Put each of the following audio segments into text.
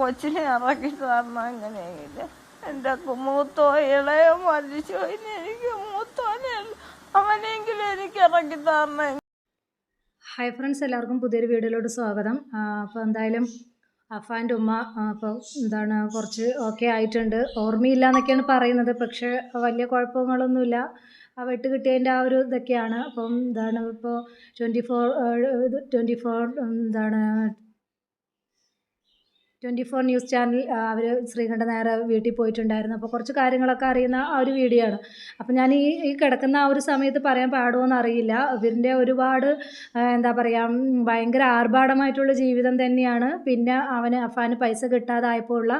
കൊച്ചിനെ ഇറക്കി തരണം എങ്ങനെയെങ്കിലും എന്റെ മൂത്തോ ഇളയോ മരിച്ചു. എനിക്ക് മൂത്തോനെ അവനെങ്കിലും എനിക്ക് ഇറക്കി തരണം ഹായ് ഫ്രണ്ട്സ് എല്ലാവർക്കും പുതിയൊരു വീഡിയോയിലോട്ട് സ്വാഗതം. അപ്പോൾ എന്തായാലും അഫാന്റെ ഉമ്മ അപ്പോൾ എന്താണ് കുറച്ച് ഓക്കെ ആയിട്ടുണ്ട്. ഓർമ്മയില്ല എന്നൊക്കെയാണ് പറയുന്നത്. പക്ഷേ വലിയ കുഴപ്പങ്ങളൊന്നുമില്ല. ആ വെട്ട് കിട്ടിയതിന്റെ ആ ഒരു ഇതൊക്കെയാണ്. അപ്പം എന്താണ് ഇപ്പോൾ ട്വന്റി ഫോർ ട്വന്റി ഫോർ എന്താണ് ട്വന്റി ഫോർ ന്യൂസ് ചാനൽ അവർ ശ്രീകണ്ഠ നേരെ വീട്ടിൽ പോയിട്ടുണ്ടായിരുന്നു. അപ്പോൾ കുറച്ച് കാര്യങ്ങളൊക്കെ അറിയുന്ന ആ ഒരു വീഡിയോ ആണ്. അപ്പോൾ ഞാൻ ഈ ഈ കിടക്കുന്ന ആ ഒരു സമയത്ത് പറയാൻ പാടുമോയെന്ന് അറിയില്ല ഇവരിന്റെ ഒരുപാട് എന്താ പറയുക ഭയങ്കര ആർഭാടമായിട്ടുള്ള ജീവിതം തന്നെയാണ്. പിന്നെ അവന് അഫാന് പൈസ കിട്ടാതായപ്പോൾ ഉള്ള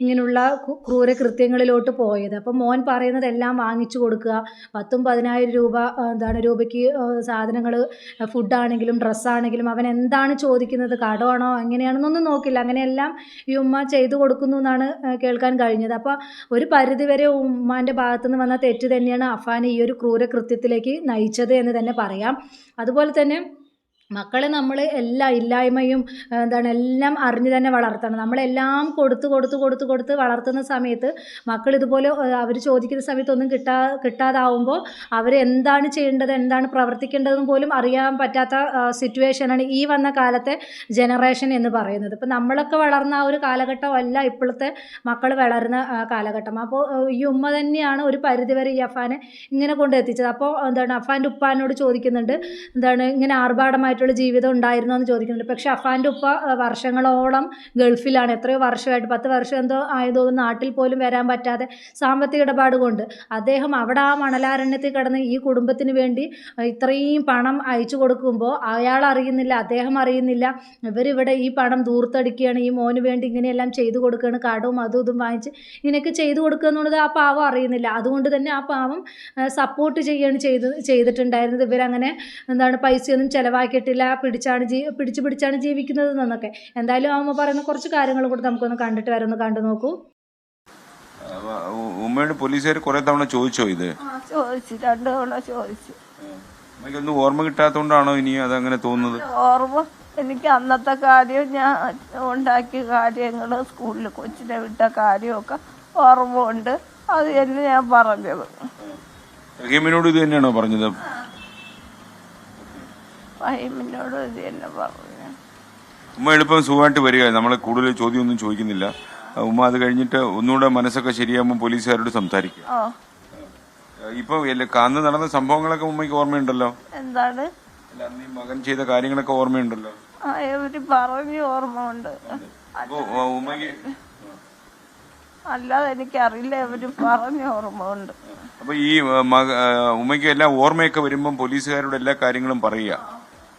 ഇങ്ങനെയുള്ള ക്രൂര കൃത്യങ്ങളിലോട്ട് പോയത്. അപ്പോൾ മോൻ പറയുന്നതെല്ലാം വാങ്ങിച്ചു കൊടുക്കുക. പത്തും പതിനായിരം രൂപ എന്താണ് രൂപയ്ക്ക് സാധനങ്ങൾ ഫുഡാണെങ്കിലും ഡ്രസ്സാണെങ്കിലും അവൻ എന്താണ് ചോദിക്കുന്നത് കടമാണോ എങ്ങനെയാണെന്നൊന്നും നോക്കില്ല. അങ്ങനെയെല്ലാം ഈ ഉമ്മ ചെയ്തു കൊടുക്കുന്നു എന്നാണ് കേൾക്കാൻ കഴിഞ്ഞത്. അപ്പോൾ ഒരു പരിധിവരെ ഉമ്മാന്റെ ഭാഗത്തുനിന്ന് വന്ന തെറ്റ് തന്നെയാണ് അഫാൻ ഈ ഒരു ക്രൂര കൃത്യത്തിലേക്ക് നയിച്ചത് എന്ന് തന്നെ പറയാം. അതുപോലെ തന്നെ മക്കളെ നമ്മൾ എല്ലാ ഇല്ലായ്മയും എന്താണ് എല്ലാം അറിഞ്ഞ് തന്നെ വളർത്തണം. നമ്മളെല്ലാം കൊടുത്ത് കൊടുത്ത് കൊടുത്ത് കൊടുത്ത് വളർത്തുന്ന സമയത്ത് മക്കൾ ഇതുപോലെ അവർ ചോദിക്കുന്ന സമയത്ത് ഒന്നും കിട്ടാ കിട്ടാതാവുമ്പോൾ അവർ എന്താണ് ചെയ്യേണ്ടത് എന്താണ് പ്രവർത്തിക്കേണ്ടതെന്ന് പോലും അറിയാൻ പറ്റാത്ത സിറ്റുവേഷനാണ് ഈ വന്ന കാലത്തെ ജനറേഷൻ എന്ന് പറയുന്നത്. ഇപ്പം നമ്മളൊക്കെ വളർന്ന ആ ഒരു കാലഘട്ടമല്ല ഇപ്പോഴത്തെ മക്കൾ വളർന്ന കാലഘട്ടം. അപ്പോൾ ഈ ഉമ്മ തന്നെയാണ് ഒരു പരിധിവരെ ഈ അഫാനെ ഇങ്ങനെ കൊണ്ടെത്തിച്ചത് അപ്പോൾ എന്താണ് അഫാന്റെ ഉപ്പാനോട് ചോദിക്കുന്നുണ്ട് എന്താണ് ഇങ്ങനെ ആർഭാടമായിട്ടുള്ള ജീവിതം ഉണ്ടായിരുന്നോ എന്ന് ചോദിക്കുന്നുണ്ട്. പക്ഷേ അഫാന്റെ ഉപ്പ വർഷങ്ങളോളം ഗൾഫിലാണ്. എത്രയോ വർഷമായിട്ട് പത്ത് വർഷം എന്തോ ആയതോന്നും നാട്ടിൽ പോലും വരാൻ പറ്റാതെ സാമ്പത്തിക ഇടപാട് കൊണ്ട് അദ്ദേഹം അവിടെ ആ മണലാരണ്യത്തിൽ കിടന്ന് ഈ കുടുംബത്തിന് വേണ്ടി ഇത്രയും പണം അയച്ചു കൊടുക്കുമ്പോൾ അയാൾ അറിയുന്നില്ല അദ്ദേഹം അറിയുന്നില്ല ഇവരിവിടെ ഈ പണം ദൂർത്തടിക്കുകയാണ് ഈ മോന് വേണ്ടി ഇങ്ങനെയെല്ലാം ചെയ്തു കൊടുക്കുകയാണ് കടവും അതും ഇതും വാങ്ങിച്ച് ഇങ്ങനെയൊക്കെ ചെയ്തു കൊടുക്കുക എന്നുള്ളത് ആ പാവം അറിയുന്നില്ല. അതുകൊണ്ട് തന്നെ ആ പാവം സപ്പോർട്ട് ചെയ്യുകയാണ് ചെയ്ത് ചെയ്തിട്ടുണ്ടായിരുന്നത്. ഇവരങ്ങനെ എന്താണ് പൈസയൊന്നും ചിലവാക്കിയിട്ടില്ല പിടിച്ചാണ് ജീ പിടിച്ച് പിടിച്ചാണ് ജീവിക്കുന്നത് എന്നൊക്കെ. എന്തായാലും അമ്മ പറയുന്ന കുറച്ച് കാര്യങ്ങൾ കൂടെ നമുക്കൊന്ന് കണ്ടിട്ട് വരെ ഒന്ന് കണ്ടു നോക്കൂ. ഉമ്മയോട് പോലീസുകാർ കുറെ തവണ ചോദിച്ചോ ഇത്? ചോദിച്ചു. രണ്ടു തവണ ചോദിച്ചു. ഒന്നും ഓർമ്മ കിട്ടാത്തോണ്ടാണോ ഇനി അതങ്ങനെ തോന്നുന്നത്? ഓർമ്മ. എനിക്ക് അന്നത്തെ കാര്യം ഞാൻ ഉണ്ടാക്കിയ കാര്യങ്ങൾ സ്കൂളിൽ കൊച്ചിനെ വിട്ട കാര്യമൊക്കെ ഓർമ്മ ഉണ്ട്. അത് തന്നെ ഞാൻ പറഞ്ഞത്. റഹീമിനോട് ഇത് തന്നെയാണോ പറഞ്ഞത്? ഫഹിമിനോട് ഇത് തന്നെ പറഞ്ഞു. ഉമ്മ എളുപ്പം സുഖമായിട്ട് വരിക. നമ്മൾ കൂടുതൽ ചോദ്യമൊന്നും ചോദിക്കുന്നില്ല. ഉമ്മ അത് കഴിഞ്ഞിട്ട് ഒന്നുകൂടെ മനസ്സൊക്കെ ശരിയാകുമ്പോൾ പോലീസുകാരോട് സംസാരിക്കുക. ഓ ഇപ്പൊ കാന്ന് നടന്ന സംഭവങ്ങളൊക്കെ ഉമ്മയ്ക്ക് ഓർമ്മയുണ്ടല്ലോ? എന്താണ്? അല്ല, അന്ന് ഈ മകൻ ചെയ്ത കാര്യങ്ങളൊക്കെ ഓർമ്മയുണ്ടല്ലോ? ആ ഇവർ പറഞ്ഞു ഓർമ്മ ഉണ്ട് അപ്പൊ ഉമ്മയ്ക്ക് അല്ലാതെ എനിക്കറിയില്ല. ഇവർ പറഞ്ഞു ഓർമ്മ ഉണ്ട് അപ്പൊ ഈ മക ഉമ്മയ്ക്ക് എല്ലാം ഓർമ്മയൊക്കെ വരുമ്പോൾ പോലീസുകാരോട് എല്ലാ കാര്യങ്ങളും പറയുക.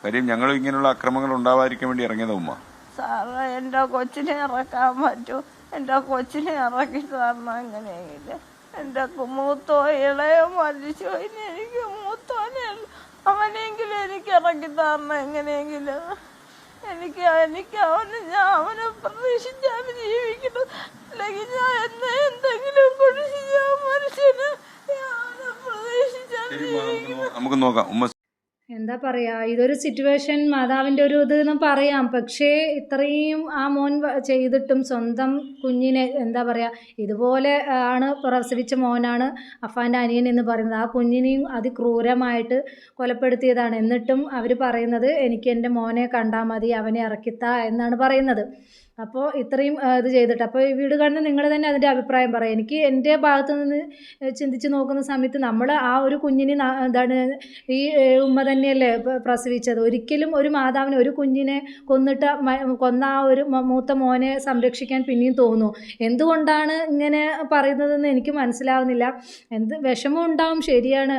കാര്യം ഞങ്ങൾ ഇങ്ങനെയുള്ള അക്രമങ്ങൾ ഉണ്ടാവാതിരിക്കാൻ വേണ്ടി ഇറങ്ങിയത് ഉമ്മ. സാറ് എന്റെ കൊച്ചിനെ ഇറക്കാൻ പറ്റൂ. എന്റെ കൊച്ചിനെ ഇറക്കി സാറിന് അങ്ങനെയെങ്കിൽ എന്റെ മൂത്തോ ഇളയോ മരിച്ചു. ഇനി എനിക്ക് മൂത്തോനെ അവനെങ്കിലും എനിക്ക് ഇറക്കി തരണം. എങ്ങനെയെങ്കിലും എനിക്ക് എനിക്ക് അവന് ഞാൻ അവനെ പ്രതീക്ഷിച്ചാണ് ജീവിക്കുന്നത്. അല്ലെങ്കിൽ ഞാൻ എന്നെ എന്തെങ്കിലും കുറിച്ച് ഞാൻ മനുഷ്യന് അവനെ നമുക്ക് നോക്കാം. എന്താ പറയുക ഇതൊരു സിറ്റുവേഷൻ മാതാവിന്റെ ഒരു ഇത് എന്ന് പറയാം. പക്ഷേ ഇത്രയും ആ മോൻ ചെയ്തിട്ടും സ്വന്തം കുഞ്ഞിനെ എന്താ പറയുക ഇതുപോലെ ആണ് പ്രസവിച്ച മോനാണ് അഫാന്റെ അനിയൻ എന്ന് പറയുന്നത്. ആ കുഞ്ഞിനെയും അതിക്രൂരമായിട്ട് കൊലപ്പെടുത്തിയതാണ്. എന്നിട്ടും അവർ പറയുന്നത് എനിക്ക് എന്റെ മോനെ കണ്ടാൽ മതി അവനെ ഇറക്കിത്താ എന്നാണ് പറയുന്നത്. അപ്പോൾ ഇത്രയും ഇത് ചെയ്തിട്ട്. അപ്പോൾ ഈ വീട് കാണുന്ന നിങ്ങൾ തന്നെ അതിന്റെ അഭിപ്രായം പറയാം. എനിക്ക് എന്റെ ഭാഗത്ത് നിന്ന് ചിന്തിച്ച് നോക്കുന്ന സമയത്ത് നമ്മൾ ആ ഒരു കുഞ്ഞിനെ എന്താണ് ഈ ഉമ്മ തന്നെയല്ലേ പ്രസവിച്ചത്. ഒരിക്കലും ഒരു മാതാവിന് ഒരു കുഞ്ഞിനെ കൊന്നിട്ട് കൊന്ന ആ ഒരു മൂത്ത മോനെ സംരക്ഷിക്കാൻ പിന്നെയും തോന്നുന്നു. എന്തുകൊണ്ടാണ് ഇങ്ങനെ പറയുന്നതെന്ന് എനിക്ക് മനസ്സിലാവുന്നില്ല. എന്ത് വിഷമം ഉണ്ടാവും ശരിയാണ്.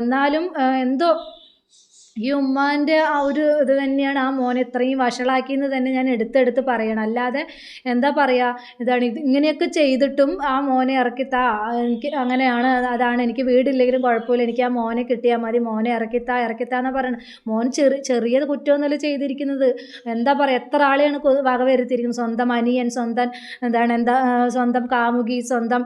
എന്നാലും എന്തോ ഈ ഉമ്മാന്റെ ആ ഒരു ഇത് തന്നെയാണ് ആ മോനെ ഇത്രയും വഷളാക്കിയെന്ന് തന്നെ ഞാൻ എടുത്തെടുത്ത് പറയണം. അല്ലാതെ എന്താ പറയുക ഇതാണ് ഇത് ഇങ്ങനെയൊക്കെ ചെയ്തിട്ടും ആ മോനെ ഇറക്കിത്താ എനിക്ക് അങ്ങനെയാണ് അതാണ് എനിക്ക് വീടില്ലെങ്കിലും കുഴപ്പമില്ല എനിക്ക് ആ മോനെ കിട്ടിയാൽ മതി മോനെ ഇറക്കിത്താ താ എന്നാ പറയണം. മോൻ ചെറിയ ചെറിയ കുറ്റമൊന്നുമല്ല ചെയ്തിരിക്കുന്നത്. എന്താ പറയുക എത്ര ആളെയാണ് വക വരുത്തിയിരിക്കുന്നത്? സ്വന്തം അനിയൻ സ്വന്തം എന്താണ് എന്താ സ്വന്തം കാമുകി സ്വന്തം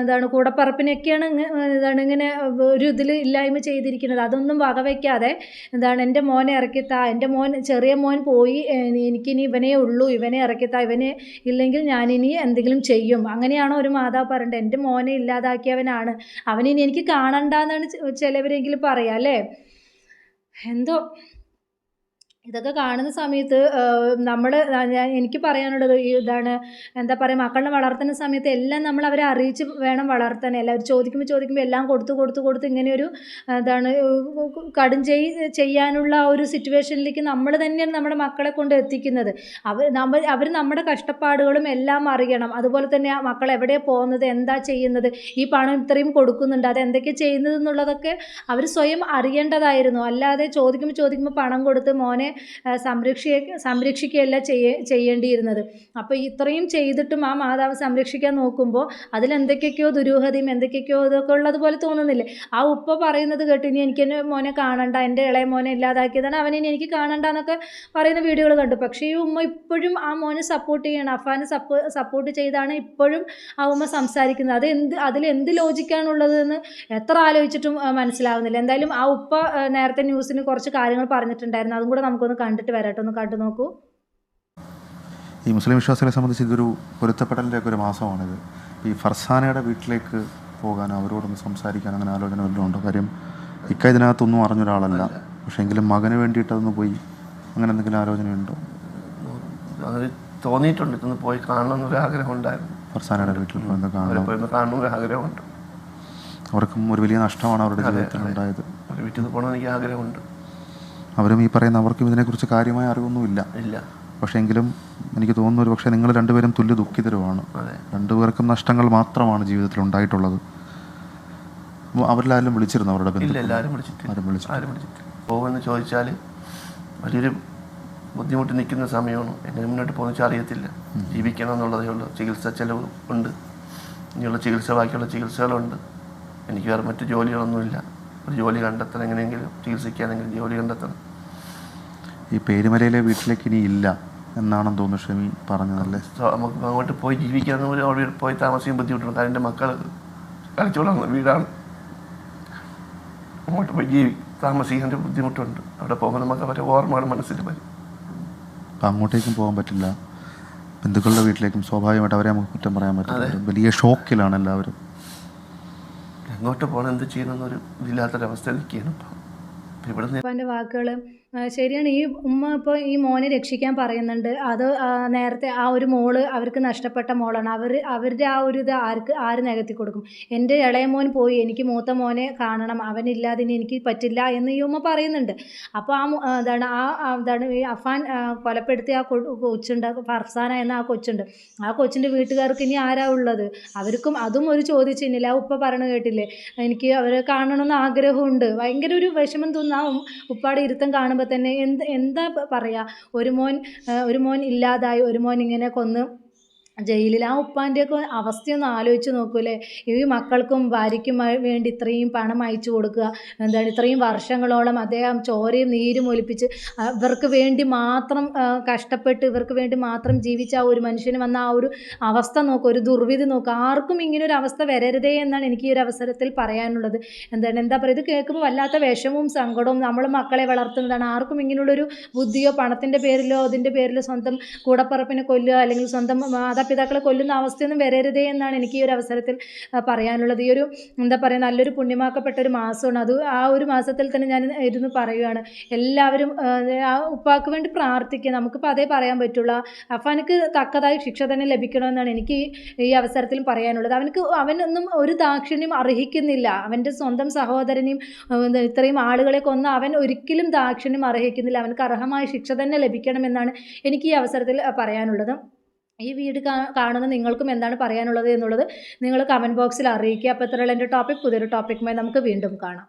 എന്താണ് കൂടപ്പറപ്പിനെയൊക്കെയാണ് എന്താണ് ഇങ്ങനെ ഒരു ഇതിൽ ഇല്ലായ്മ ചെയ്തിരിക്കുന്നത്. അതൊന്നും വകവയ്ക്കാതെ എന്താണ് എന്റെ മോനെ ഇറക്കിത്താ എന്റെ മോൻ ചെറിയ മോൻ പോയി എനിക്കിനി ഇവനേ ഉള്ളൂ ഇവനെ ഇറക്കിത്താ ഇവനെ ഇല്ലെങ്കിൽ ഞാനിനി എന്തെങ്കിലും ചെയ്യും. അങ്ങനെയാണോ ഒരു മാതാവ് പറയേണ്ടത് എന്റെ മോനെ ഇല്ലാതാക്കിയവനാണ് അവനിനി എനിക്ക് കാണണ്ടെന്നാണ് ചിലവരെങ്കിലും പറയാം അല്ലേ? എന്തോ ഇതൊക്കെ കാണുന്ന സമയത്ത് നമ്മൾ എനിക്ക് പറയാനുള്ളത് ഈ ഇതാണ് എന്താ പറയുക മക്കളെ വളർത്തുന്ന സമയത്ത് എല്ലാം നമ്മൾ അവരെ അറിയിച്ച് വേണം വളർത്താൻ എല്ലാവരും ചോദിക്കുമ്പോൾ ചോദിക്കുമ്പോൾ എല്ലാം കൊടുത്ത് കൊടുത്ത് കൊടുത്ത് ഇങ്ങനെയൊരു എന്താണ് കടും ചെയ് ചെയ്യാനുള്ള ഒരു സിറ്റുവേഷനിലേക്ക് നമ്മൾ തന്നെയാണ് നമ്മുടെ മക്കളെ കൊണ്ട് എത്തിക്കുന്നത്. അവർ നമ്മൾ അവർ നമ്മുടെ കഷ്ടപ്പാടുകളും എല്ലാം അറിയണം. അതുപോലെ തന്നെ ആ മക്കൾ എവിടെ പോകുന്നത് എന്താ ചെയ്യുന്നത് ഈ പണം ഇത്രയും കൊടുക്കുന്നുണ്ട് അത് എന്തൊക്കെ ചെയ്യുന്നത് എന്നുള്ളതൊക്കെ അവർ സ്വയം അറിയേണ്ടതായിരുന്നു. അല്ലാതെ ചോദിക്കുമ്പോൾ ചോദിക്കുമ്പോൾ പണം കൊടുത്ത് മോനെ സംരക്ഷിക്കുക സംരക്ഷിക്കുകയല്ല ചെയ്യ ചെയ്യേണ്ടിയിരുന്നത്. അപ്പോൾ ഇത്രയും ചെയ്തിട്ടും ആ മാതാവ് സംരക്ഷിക്കാൻ നോക്കുമ്പോൾ അതിലെന്തൊക്കെയൊക്കെയോ ദുരൂഹതയും എന്തൊക്കെയൊക്കെയോ ഇതൊക്കെ ഉള്ളതുപോലെ തോന്നുന്നില്ലേ? ആ ഉപ്പ പറയുന്നത് കേട്ട് ഇനി എനിക്ക് എന്റെ മോനെ കാണണ്ട എന്റെ ഇളയ മോനെ ഇല്ലാതാക്കിയതാണ് അവനിനി എനിക്ക് കാണണ്ട എന്നൊക്കെ പറയുന്ന വീഡിയോകൾ കണ്ടു. പക്ഷേ ഈ ഉമ്മ ഇപ്പോഴും ആ മോനെ സപ്പോർട്ട് ചെയ്യണം അഫാനെ സപ്പോ സപ്പോർട്ട് ചെയ്താണ് ഇപ്പോഴും ആ ഉമ്മ സംസാരിക്കുന്നത്. അത് എന്ത് അതിൽ എന്ത് ലോജിക്കാണുള്ളതെന്ന് എത്ര ആലോചിച്ചിട്ടും മനസ്സിലാവുന്നില്ല. എന്തായാലും ആ ഉപ്പ നേരത്തെ ന്യൂസിന് കുറച്ച് കാര്യങ്ങൾ പറഞ്ഞിട്ടുണ്ടായിരുന്നു. അതും കൂടെ നമുക്കൊന്ന് കണ്ടിട്ട് വരാട്ടോ. ഒന്ന് കണ്ടു നോക്കൂ. ഈ മുസ്ലിം വിശ്വാസികളെ സംബന്ധിച്ച് ഇതൊരു പൊരുത്തപ്പെടലിന്റെ ഒക്കെ ഒരു മാസമാണിത്. ഈ ഫർസാനയുടെ വീട്ടിലേക്ക് പോകാൻ അവരോടൊന്ന് സംസാരിക്കാൻ അങ്ങനെ ആലോചന വല്ലതും ഉണ്ടോ? കാര്യം ഇക്ക ഇതിനകത്തൊന്നും അറിഞ്ഞ ഒരാളല്ല പക്ഷേ എങ്കിലും മകന് വേണ്ടിയിട്ട് അതൊന്ന് പോയി അങ്ങനെ എന്തെങ്കിലും ആലോചനയുണ്ടോ? അങ്ങനെ തോന്നിയിട്ടുണ്ട്. ഇതൊന്ന് പോയി കാണണമെന്നൊരു ആഗ്രഹം ഉണ്ടായിരുന്നു ഫർസാനയുടെ വീട്ടിൽ പോയി കാണണം. കാണണമെന്നൊരു ആഗ്രഹമുണ്ട്. അവർക്കും ഒരു വലിയ നഷ്ടമാണ് അവരുടെ ജീവിതത്തിൽ ഉണ്ടായത് വീട്ടിൽ നിന്ന് പോകണമെന്ന് എനിക്ക് ആഗ്രഹമുണ്ട്. അവരും ഈ പറയുന്ന അവർക്കും ഇതിനെക്കുറിച്ച് കാര്യമായ അറിവൊന്നുമില്ല. ഇല്ല. പക്ഷേ എങ്കിലും എനിക്ക് തോന്നുന്നു ഒരു പക്ഷേ നിങ്ങൾ രണ്ടുപേരും തുല്യ ദുഃഖിതരുമാണ്. അതെ. രണ്ടുപേർക്കും നഷ്ടങ്ങൾ മാത്രമാണ് ജീവിതത്തിൽ ഉണ്ടായിട്ടുള്ളത്. അവരെല്ലാരും അവരിലാരും വിളിച്ചിരുന്നു അവരുടെ പോകുമെന്ന് ചോദിച്ചാൽ വലിയൊരു ബുദ്ധിമുട്ട് നിൽക്കുന്ന സമയമാണ്. എങ്ങനെ മുന്നോട്ട് പോകുന്ന വെച്ചാൽ അറിയത്തില്ല. ജീവിക്കണം എന്നുള്ളതേ ഉള്ളൂ. ചികിത്സ ചെലവ് ഉണ്ട്. ഇനിയുള്ള ചികിത്സ ബാക്കിയുള്ള ചികിത്സകളുണ്ട്. എനിക്ക് വേറെ മറ്റു ജോലികളൊന്നുമില്ല. ഒരു ജോലി കണ്ടെത്തണം എങ്ങനെയെങ്കിലും ചികിത്സിക്കാനെങ്കിലും ജോലി കണ്ടെത്തണം. ഈ പേരുമലയിലെ വീട്ടിലേക്ക് ഇനി ഇല്ല എന്നാണെന്ന് തോന്നുന്നു ഷമി പറഞ്ഞതല്ലേ? നമുക്ക് അങ്ങോട്ട് പോയി ജീവിക്കാൻ അവിടെ പോയി താമസിക്കാൻ ബുദ്ധിമുട്ടുണ്ട്. കാരണം എന്റെ മക്കൾ കളിച്ചോളാം വീടാണ്. അങ്ങോട്ട് പോയി ജീവി താമസിക്കാൻ ബുദ്ധിമുട്ടുണ്ട്. അവിടെ പോകുമ്പോൾ നമുക്ക് അവരെ ഓർമ്മകൾ മനസ്സിൽ വരും. അപ്പം അങ്ങോട്ടേക്കും പോകാൻ പറ്റില്ല. ബന്ധുക്കളുടെ വീട്ടിലേക്കും സ്വാഭാവികമായിട്ട് അവരെ നമുക്ക് കുറ്റം പറയാൻ പറ്റില്ല വലിയ ഷോക്കിലാണ് എല്ലാവരും. എങ്ങോട്ട് പോകണം. എന്ത് ചെയ്യണമെന്നൊരു ഇതില്ലാത്തൊരവസ്ഥ നിൽക്കുകയാണ് ഇപ്പം. ഇവിടെ നിന്ന് വാക്കുകൾ ശരിയാണ്. ഈ ഉമ്മ ഇപ്പോൾ ഈ മോനെ രക്ഷിക്കാൻ പറയുന്നുണ്ട്. അത് നേരത്തെ ആ ഒരു മോൾ അവർക്ക് നഷ്ടപ്പെട്ട മോളാണ്. അവർ അവരുടെ ആ ഒരു ഇത് ആർക്ക് ആര് നികത്തി കൊടുക്കും? എന്റെ ഇളയ മോൻ പോയി എനിക്ക് മൂത്ത മോനെ കാണണം. അവനില്ലാതെ ഇനി എനിക്ക് പറ്റില്ല എന്ന് ഈ ഉമ്മ പറയുന്നുണ്ട്. അപ്പോൾ ആ എന്താണ് ആ എന്താണ് ഈ അഫാൻ കൊലപ്പെടുത്തി ആ കൊച്ചുണ്ട് ഫർസാന എന്ന ആ കൊച്ചുണ്ട്. ആ കൊച്ചിന്റെ വീട്ടുകാർക്ക് ഇനി ആരാ ഉള്ളത്? അവർക്കും അതും ഒരു ചോദിച്ചില്ല ആ ഉപ്പ പറഞ്ഞു കേട്ടില്ലേ? എനിക്ക് അവരെ കാണണമെന്ന് ആഗ്രഹമുണ്ട്. ഭയങ്കര ഒരു വിഷമം തോന്നുന്നു. ആ ഉപ്പാടെ ഇരുത്തം കാണുമ്പോൾ തന്നെ എന്ത് എന്താ പറയുക പറയാ? ഒരു മോൻ ഒരു മോൻ ഇല്ലാതായി ഒരു മോൻ ഇങ്ങനെ കൊന്ന് ജയിലിൽ. ആ ഉപ്പാന്റെയൊക്കെ അവസ്ഥയൊന്ന് ആലോചിച്ച് നോക്കൂലേ ഈ മക്കൾക്കും ഭാര്യയ്ക്കും വേണ്ടി ഇത്രയും പണം അയച്ചു കൊടുക്കുക. എന്താണ് ഇത്രയും വർഷങ്ങളോളം അദ്ദേഹം ചോരയും നീരും ഒലിപ്പിച്ച് ഇവർക്ക് വേണ്ടി മാത്രം കഷ്ടപ്പെട്ട് ഇവർക്ക് വേണ്ടി മാത്രം ജീവിച്ച ആ ഒരു മനുഷ്യന് വന്ന ആ ഒരു അവസ്ഥ നോക്കുക ഒരു ദുർവിധി നോക്കുക ആർക്കും ഇങ്ങനെ ഒരു അവസ്ഥ വരരുതേ എന്നാണ് എനിക്ക് ഈ ഒരു അവസരത്തിൽ പറയാനുള്ളത്. എന്താണ് എന്താ പറയുക ഇത് കേൾക്കുമ്പോൾ വല്ലാത്ത വിഷമവും സങ്കടവും നമ്മൾ മക്കളെ വളർത്തുന്നതാണ്. ആർക്കും ഇങ്ങനെയുള്ളൊരു ബുദ്ധിയോ പണത്തിന്റെ പേരിലോ അതിന്റെ പേരിലോ സ്വന്തം കൂടപ്പറപ്പിനെ കൊല്ലുക അല്ലെങ്കിൽ സ്വന്തം മാതാപിതാക്കളെ കൊല്ലുന്ന അവസ്ഥയൊന്നും വരരുതേ എന്നാണ് എനിക്ക് ഈ ഒരു അവസരത്തിൽ പറയാനുള്ളത്. ഈ ഒരു എന്താ പറയുക നല്ലൊരു പുണ്യമാക്കപ്പെട്ട ഒരു മാസമാണ്. അത് ആ ഒരു മാസത്തിൽ തന്നെ ഞാൻ ഇരുന്ന് പറയുകയാണ്. എല്ലാവരും ആ, ഉപ്പാക്ക് വേണ്ടി പ്രാർത്ഥിക്കുക. നമുക്കിപ്പോൾ അതേ പറയാൻ പറ്റുള്ളൂ. അഫാനക്ക് തക്കതായി ശിക്ഷ തന്നെ ലഭിക്കണമെന്നാണ് എനിക്ക് ഈ- അവസരത്തിൽ പറയാനുള്ളത്. അവനക്ക് അവനൊന്നും ഒരു ദാക്ഷിണ്യം അർഹിക്കുന്നില്ല. അവന്റെ സ്വന്തം സഹോദരനെയും ഇത്രയും ആളുകളെ കൊന്ന അവൻ ഒരിക്കലും ദാക്ഷിണ്യം അർഹിക്കുന്നില്ല. അവനക്ക് അർഹമായ ശിക്ഷ തന്നെ ലഭിക്കണമെന്നാണ് എനിക്ക് ഈ അവസരത്തിൽ പറയാനുള്ളത്. ഈ വീട് കാണുന്ന നിങ്ങൾക്കും എന്താണ് പറയാനുള്ളത് എന്നുള്ളത് നിങ്ങൾ കമന്റ് ബോക്സിൽ അറിയിക്കുക. അപ്പോൾ ഇത്രയുള്ള എന്റെ ടോപ്പിക് പുതിയൊരു ടോപ്പിക്കുമായി നമുക്ക് വീണ്ടും കാണാം.